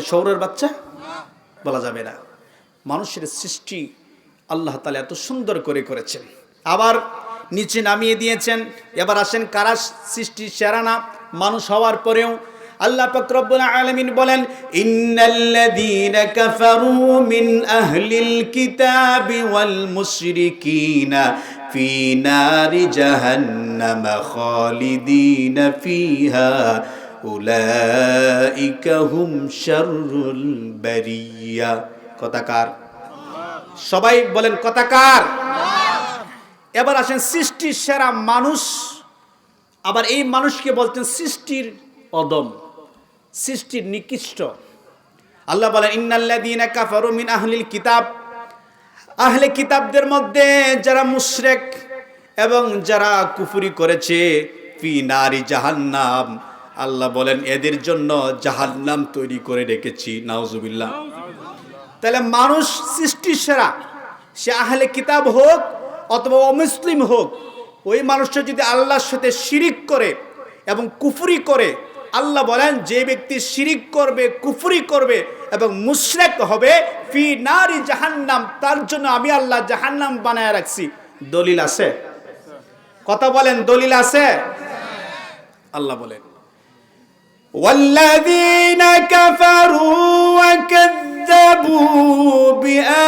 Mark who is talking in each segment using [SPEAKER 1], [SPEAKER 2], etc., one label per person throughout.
[SPEAKER 1] সৌরের বাচ্চা? বলা যাবে না। মানুষের সৃষ্টি আল্লাহ তালা এত সুন্দর করে করেছেন। আবার নিচে নামিয়ে দিয়েছেন। এবার আসেন কারা সৃষ্টি সেরানা মানুষ হওয়ার পরেও আল্লাহ পাক রব্বুল আলামিন বলেন, ইন্নাল্লাযীনা কাফারু মিন আহলিল কিতাবি ওয়াল মুশরিকিনা ফি নারি জাহান্নাম খালিদিনা ফিহা উলাইকা হুম শাররুল বারিয়া। কথাকার। সবাই বলেন কথাকার। এবার আসেন সৃষ্টির সেরা মানুষ। আবার এই মানুষকে বলতেন সৃষ্টির অদম, সৃষ্টির নিকৃষ্ট। আল্লাহ বলেন, ইন্নাল্লাযীনা কাফারু মিন আহলিল কিতাব। আহলে কিতাবদের মধ্যে যারা মুশরেক এবং যারা কুফরি করেছে, ফি নারি জাহান্নাম। আল্লাহ বলেন, এদের জন্য জাহান্নাম তৈরি করে রেখেছি, নাউজুবিল্লাহ। তাহলে মানুষ সৃষ্টি সেরা সে আহলে কিতাব হোক অথবা অমুসলিম হোক, ওই মানুষটা যদি আল্লাহর সাথে শিরিক করে এবং কুফুরি করে, আল্লাহ বলেন, যে ব্যক্তি শিরিক করবে, কুফুরি করবে এবং মুশরেক হবে, ফি নারি জাহান্নাম, তার জন্য আমি আল্লাহ জাহান্নাম বানায় রাখছি। দলিল আছে? কথা বলেন, দলিল আছে? আল্লাহ বলেন। والذين كفروا وكذبوا بآياتنا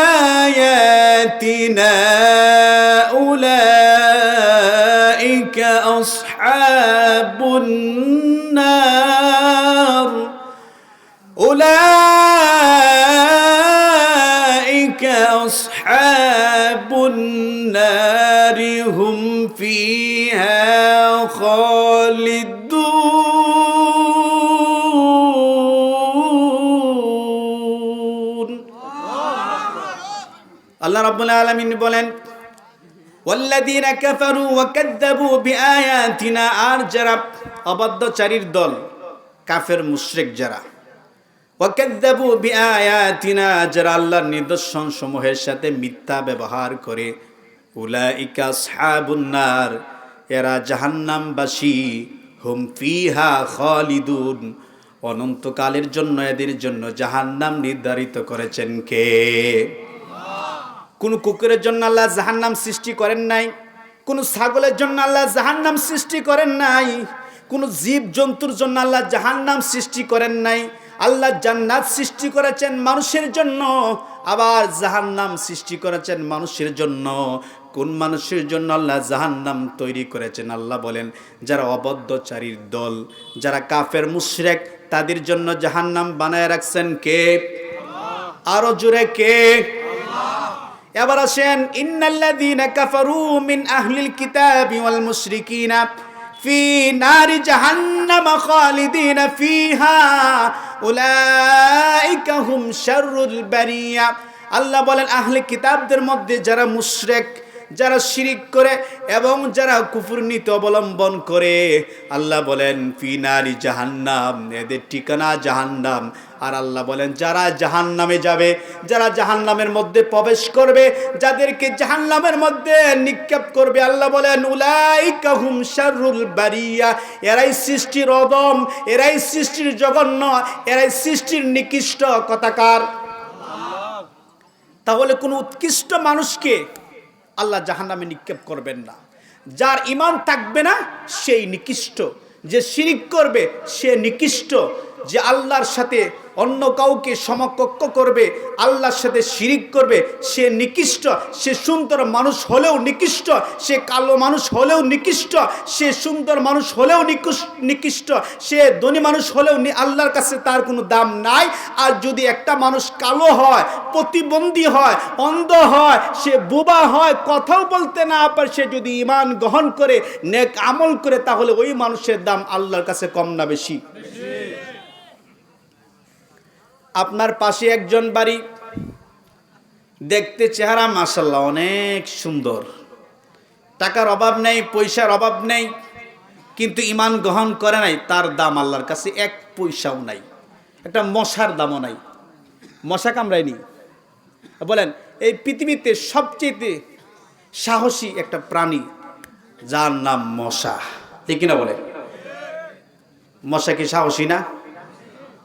[SPEAKER 1] أولئك أصحاب النار. أولئك أصحاب النار هم فيها আল্লাহ রাব্বুল আলামিন বলেন, ওয়াল্লাযীনা কাফারু ওয়া কাযযাবু বিআয়াতিনা, আর যারা অবাধ্যচারীর দল, কাফের মুশরিক যারা, ওয়া কাযযাবু বিআয়াতিনা, যারা আল্লাহর নিদর্শন সমূহের সাথে মিথ্যা ব্যবহার করে, উলাইকা আসহাবুন নার, এরা জাহান্নামবাসী, হুম ফিহা খালিদুন, অনন্তকালের জন্য এদের জন্য জাহান্নাম নির্ধারিত করেছেন কে? কোন কুকুরের জন্য আল্লাহ জাহান্নাম সৃষ্টি করেন নাই, কোনো ছাগলের জন্য আল্লাহ জাহান্নাম সৃষ্টি করেন নাই, কোনো জীব জন্তুর জন্য আল্লাহ জাহান্নাম সৃষ্টি করেন নাই, আল্লাহ জান্নাত সৃষ্টি করেছেন মানুষের জন্য, আবার জাহান্নাম সৃষ্টি করেছেন মানুষের জন্য। কোন মানুষের জন্য আল্লাহ জাহান্নাম তৈরি করেছেন আল্লাহ বলেন, যারা অবদ্ধচারীর দল, যারা কাফের মুশরেক, তাদের জন্য জাহান্নাম বানায় রাখছেন কে? আরও জোরে কে? এবার আসেন, ইন্নাল্লাযীনা কাফারু মিন আহলিল কিতাবি ওয়াল মুশরিকিনা ফি নারি জাহান্নাম খালিদিনা ফিহা উলাইকা হুম শাররুল বারিয়া। আল্লাহ বলেন, আহলে কিতাবদের মধ্যে যারা মুশরিক যারা শিরিক করে এবং যারা কুফুর নীতি অবলম্বন করে, আল্লাহ বলেন ফিনারি জাহান্নাম এদের ঠিকানা জাহান্নাম। আর আল্লাহ বলেন, যারা জাহান্নামে যাবে, যারা জাহান্নামের মধ্যে প্রবেশ করবে, যাদেরকে জাহান্নামের মধ্যে নিক্ষেপ করবে, আল্লাহ বলেন, উলাইকা হুম শারুল বারিয়া এরাই সৃষ্টির অদম এরাই সৃষ্টির জঘন্য, এরাই সৃষ্টির নিকৃষ্ট কথাকার। তাহলে কোনো উৎকৃষ্ট মানুষকে আল্লাহ জাহান্নামে নিক্ষেপ করবেন না। যার ইমান থাকবে না, সেই নিকৃষ্ট। যে শিরিক করবে, সে নিকৃষ্ট। যে আল্লাহর সাথে অন্য কাউকে সমকক্ষ করবে, আল্লাহর সাথে শিরিক করবে, সে নিকৃষ্ট, সে সুন্দর মানুষ হলেও নিকৃষ্ট, সে কালো মানুষ হলেও নিকৃষ্ট, সে সুন্দর মানুষ হলেও নিকৃষ্ট, সে ধনী মানুষ হলেও আল্লাহর কাছে তার কোনো দাম নাই। আর যদি একটা মানুষ কালো হয়, প্রতিবন্ধী হয়, অন্ধ হয়, সে বোবা হয়, কথাও বলতে না পারে, সে যদি ইমান গ্রহণ করে, নেক আমল করে, তাহলে ওই মানুষের দাম আল্লাহর কাছে কম না বেশি। আপনার পাশে একজন বাড়ি। দেখতে চেহারা মাসাল্লাহ অনেক সুন্দর। টাকার অভাব নেই, পয়সার অভাব নেই, কিন্তু ইমান গ্রহণ করে নাই, তার দাম আল্লাহর কাছে এক পয়সাও নাই। একটা মশার দামও নাই। মশা কামড়ায়নি। বলেন, এই পৃথিবীতে সবচেয়ে সাহসী একটা প্রাণী, যার নাম মশা। ঠিক কিনা বলে? মশা কি সাহসী না?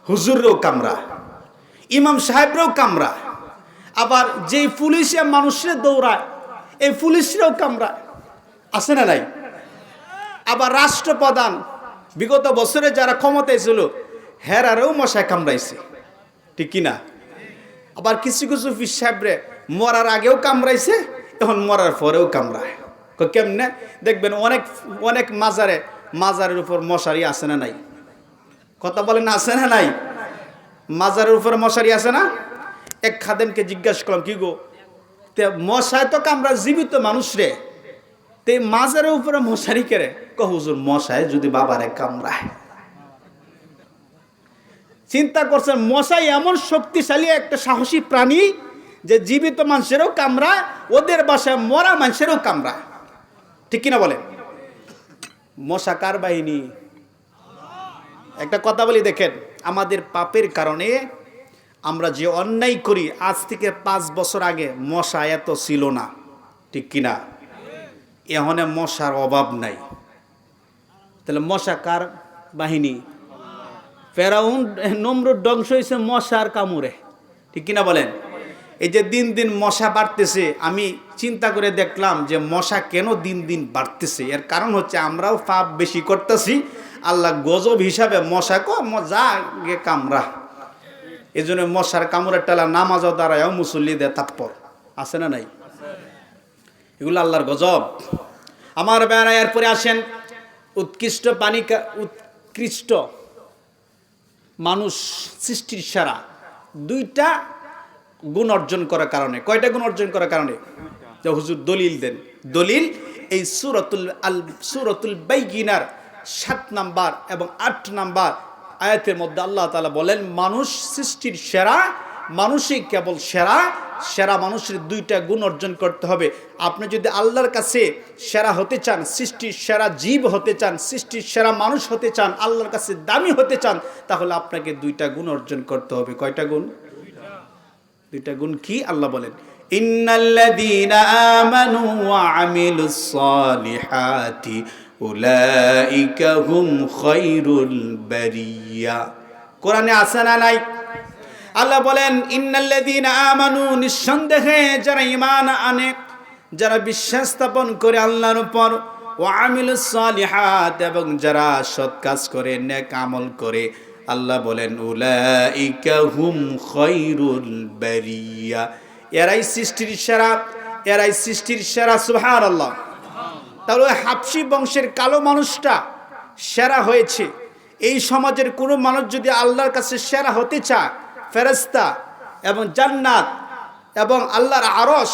[SPEAKER 1] হুজুরেও কামরা ইমাম সাহেবরাও কামড়ায় আবার যেই পুলিশে মানুষের দৌড়ায়, এই পুলিশরাও কামড়ায় আছে না নাই? আবার রাষ্ট্রপ্রধান, বিগত বছরে যারা ক্ষমতায় ছিল, হেরারেও মশায় কামড়াইছে। ঠিক কিনা আবার কিছু কিছু সাহেবরে মরার আগেও কামড়াইছে, এখন মরার পরেও কামড়ায়। কেমনে? দেখবেন অনেক অনেক মাজারে, মাজারের উপর মশারি আছে না নাই? কথা বলেন আছে না নাই? মাজারের উপরে মশারি আছে না? এক খাদেমকে জিজ্ঞাসা করলাম, কি গো? তে মশায় তো কামড়া জীবিত মানুষ রে। তে মাজারের উপরে মশারি কেড়ে ক মশায় যদি বাবারে কামড়ায়। চিন্তা করছেন, মশাই এমন শক্তিশালী একটা সাহসী প্রাণী যে জীবিত মানুষেরও কামড়ায়, ওদের বাসায় মরা মানুষেরও কামড়ায়। ঠিক কিনা বলেন? মশা কার বাহিনী? একটা কথা বলি, দেখেন, আমাদের পাপের কারণে আমরা যে অন্যায় করি, আজ থেকে পাঁচ বছর আগে মশা এত ছিল না, ঠিক কিনা? এহনে মশার অভাব নাই। তাহলে মশা কার বাহিনী? ফেরাউন নম্র ধ্বংস হয়েছে মশার কামড়ে, ঠিক কিনা বলেন? এই যে দিন দিন মশা বাড়তেছে, আমি চিন্তা করে দেখলাম যে মশা কেন দিন দিন বাড়তেছে? এর কারণ হচ্ছে আমরাও পাপ বেশি করতেছি আল্লাহ গজব হিসাবে মশা কো যা গে কামরা। এই জন্য মশার কামড়ের টালা নামাজও দ্বারাও মুসল্লি দে তাপ্পর আছে না নাই? এগুলো আল্লাহর গজব। আমার বেড়া এরপরে আসেন, উৎকৃষ্ট পানি উৎকৃষ্ট মানুষ সৃষ্টির সারা। দুইটা গুণ অর্জন করার কারণে। কয়টা গুণ অর্জন করার কারণে? যে হুজুর দলিল দেন। দলিল এই সুরতুল আল, সুরতুল বাইগিনার সাত নাম্বার এবং আট নাম্বার আয়াতের মধ্যে আল্লাহ তালা বলেন, মানুষ সৃষ্টির সেরা, মানুষই কেবল সেরা। সেরা মানুষের দুইটা গুণ অর্জন করতে হবে। আপনি যদি আল্লাহর কাছে সেরা হতে চান, সৃষ্টির সেরা জীব হতে চান, সৃষ্টির সেরা মানুষ হতে চান, আল্লাহর কাছে দামি হতে চান, তাহলে আপনাকে দুইটা গুণ অর্জন করতে হবে। কয়টা গুণ? দুইটা গুণ কি? আল্লাহ বলেন, ইন্নাল্লাযীনা আমানু ওয়া আমিলুস সালিহাতি উলাইকা হুম খায়রুল বারিয়া। কোরআনে আছে না নাই? আল্লাহ বলেন, ইন্নাল্লাযীনা আমানু নিঃসন্দেহে যারা ঈমান আনে, যারা বিশ্বাস স্থাপন করে আল্লাহর উপর ও আমিলুস সালিহাত এবং যারা সৎ কাজ করে, নেক আমল করে, আল্লাহ বলেন, উলাইকা হুম খায়রুল বারিয়া এরাই সৃষ্টির সেরা, এরাই সৃষ্টির সেরা, সুবহানাল্লাহ। তাহলে ওই হাফসি বংশের কালো মানুষটা সেরা হয়েছে। এই সমাজের কোনো মানুষ যদি আল্লাহর কাছে সেরা হতে চায় ফেরেস্তা এবং জান্নাত এবং আল্লাহর আরস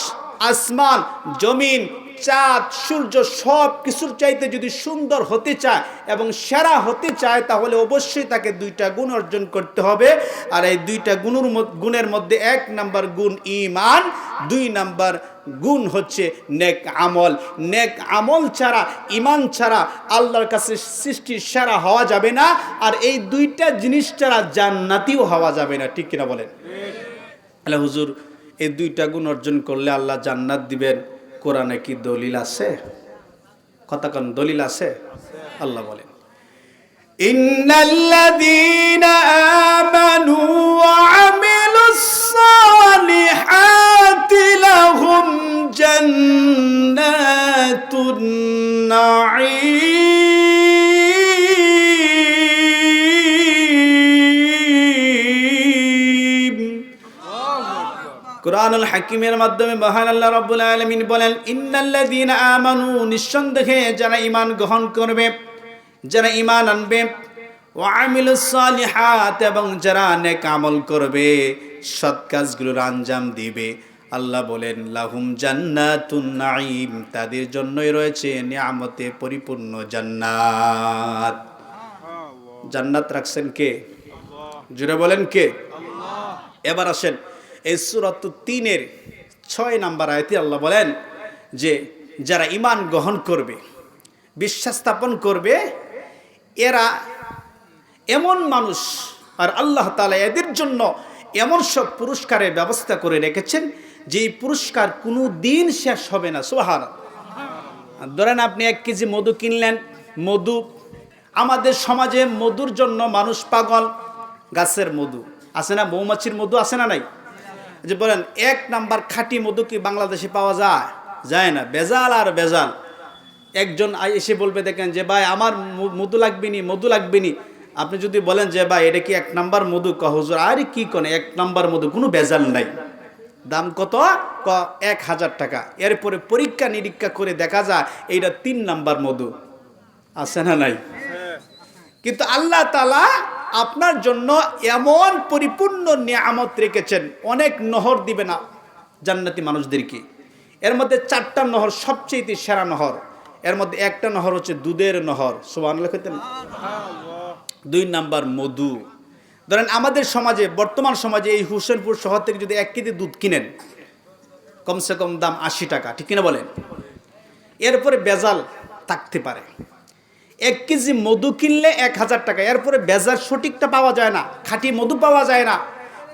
[SPEAKER 1] আসমান, জমিন চাঁদ সূর্য সব কিছুর চাইতে যদি সুন্দর হতে চায় এবং সেরা হতে চায় তাহলে অবশ্যই তাকে দুইটা গুণ অর্জন করতে হবে। আর এই দুইটা গুণের গুণের মধ্যে এক নাম্বার গুণ ইমান দুই নাম্বার গুণ হচ্ছে নেক আমল। নেক আমল ছাড়া ইমান ছাড়া আল্লাহর কাছে সৃষ্টির সেরা হওয়া যাবে না আর এই দুইটা জিনিস ছাড়া জান্নাতিও হওয়া যাবে না। ঠিক কিনা বলেন? আল্লাহ হুজুর এই দুইটা গুণ অর্জন করলে আল্লাহ জান্নাত দিবেন। কোরআনে কি দলিল আছে? কোন দলিল আছে? আল্লাহ বলেন ইন্নাল্লাযীনা নাঈম। কোরআনুল হাকিমের মাধ্যমে মহান আল্লাহ রাব্বুল আলামিন বলেন, ইন্নাল্লাযীনা আমানু, নিঃসন্দেহে যারা ঈমান গ্রহণ করবে, যারা ঈমান আনবে, ওয়া আমিলুস সালিহাত, এবং যারা আমল করবে, সৎ কাজগুলোর আঞ্জাম দিবে। আল্লাহ বলেন, লাহুম জান্নাতুন নাঈম, তাদের জন্যই রয়েছে নিয়ামতে পরিপূর্ণ জান্নাত। জান্নাত রাখছেন কে? জুড়ে বলেন কে? এবার আসেন। এই সুরত তিনের ছয় নাম্বার আয়তে আল্লাহ বলেন যে যারা ইমান গ্রহণ করবে, বিশ্বাস স্থাপন করবে, এরা এমন মানুষ আর আল্লাহ তালা এদের জন্য এমন সব পুরস্কারের ব্যবস্থা করে রেখেছেন যে এই পুরস্কার কোনো দিন শেষ হবে না সোহার ধরেন আপনি এক কেজি মধু কিনলেন, মধু, আমাদের সমাজে মধুর জন্য মানুষ পাগল, গাছের মধু, আছে না মৌমাছির মধু আছে না নাই? যে বলেন, এক নাম্বার খাঁটি মধু কি বাংলাদেশে পাওয়া যায়? যায় না। বেজাল আর বেজাল একজন এসে বলবে, দেখেন যে, ভাই, আমার মধু লাগবে নি, মধু লাগবে নি। আপনি যদি বলেন যে, ভাই, এটা কি এক নাম্বার মধু? ক হুজুর, আরে কি কনে, এক নাম্বার মধু, কোনো বেজাল নাই। দাম কত? ক, এক হাজার টাকা। এরপরে পরীক্ষা নিরীক্ষা করে দেখা যায়, এইটা তিন নাম্বার মধু। আছে না নাই? কিন্তু আল্লাহ তালা আপনার জন্য এমন পরিপূর্ণ নিয়ামত রেখেছেন, অনেক নহর দিবে না জান্নাতি মানুষদেরকে। এর মধ্যে চারটা নহর সবচেয়ে সেরা নহর। এর মধ্যে একটা নহর হচ্ছে দুধের নহর। সোমান লেখতেন দুই নাম্বার মধু। ধরেন আমাদের সমাজে, বর্তমান সমাজে এই হুসেনপুর শহর থেকে যদি এক কেজি দুধ কিনেন, কমসে কম দাম আশি টাকা, ঠিক কিনা বলেন? এরপরে বেজাল থাকতে পারে। এক কেজি মধু কিনলে এক হাজার টাকা। এরপরে বেজার সঠিকটা পাওয়া যায় না, খাঁটি মধু পাওয়া যায় না।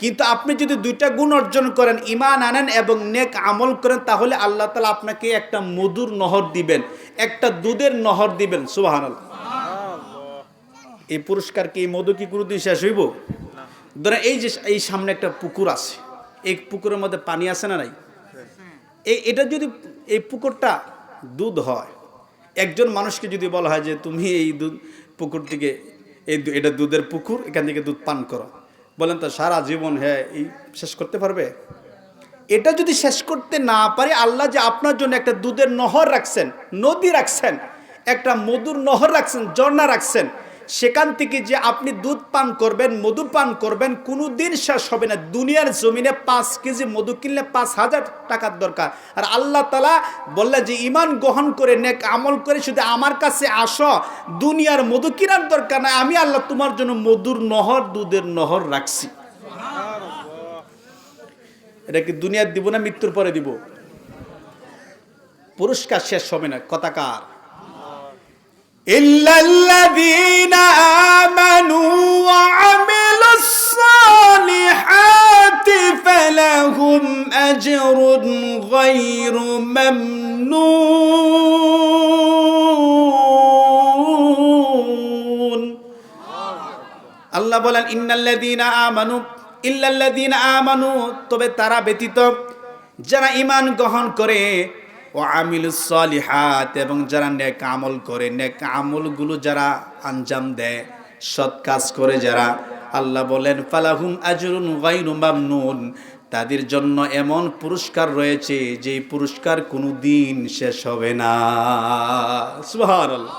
[SPEAKER 1] কিন্তু আপনি যদি দুইটা গুণ অর্জন করেন ইমান আনেন এবং নেক আমল করেন, তাহলে আল্লাহ তালা আপনাকে একটা মধুর নহর দিবেন, একটা দুধের নহর দিবেন সুবাহান এই পুরস্কার কি মধু কি কোনোদিন শেষ হইব? ধরেন এই যে এই সামনে একটা পুকুর আছে, এই পুকুরের মধ্যে পানি আছে না নাই? এই, এটা যদি এই পুকুরটা দুধ হয় একজন মানুষকে যদি বলা হয় যে তুমি এই দুধ পুকুর থেকে এই এটা দুধের পুকুর, এখান থেকে দুধ পান করো। বলেন তো, সারা জীবন হ্যাঁ এই শেষ করতে পারবে? এটা যদি শেষ করতে না পারে, আল্লাহ যে আপনার জন্য একটা দুধের নহর রাখছেন, নদী রাখছেন, একটা মধুর নহর রাখছেন, ঝর্ণা রাখছেন সেখান থেকে যে আপনি দুধ পান করবেন, মধু পান করবেন কোনো দিন শেষ হবে না। দুনিয়ার জমিনে পাঁচ কেজি মধু কিনলে পাঁচ হাজার টাকার দরকার। আর আল্লাহ তালা বললে যে ইমান গ্রহণ করে, নেক আমল করে শুধু আমার কাছে আসো। দুনিয়ার মধু কেনার দরকার নাই। আমি আল্লাহ তোমার জন্য মধুর নহর, দুধের নহর রাখছি। এটা কি দুনিয়ার দিব না মৃত্যুর পরে দিব? পুরস্কার শেষ হবে না। কথাকার إلا الذين آمنوا وعملوا الصالحات فلهم أجر غير ممنون আল্লাহ বলেন ইন্নাল্লাযীনা আমানু ইল্লাল্লাযীনা আমানু তবে তারা ব্যতীত যারা ঈমান গ্রহণ করে ও আমিল সলিহাত, এবং যারা নেক আমল করে, নেক আমলগুলো যারা আঞ্জাম দেয়, সৎ কাজ করে যারা, আল্লাহ বলেন, ফালাহুম আজরুন গায়রু মামনুন তাদের জন্য এমন পুরস্কার রয়েছে যে পুরস্কার কোনো দিন শেষ হবে না। সুবহানাল্লাহ।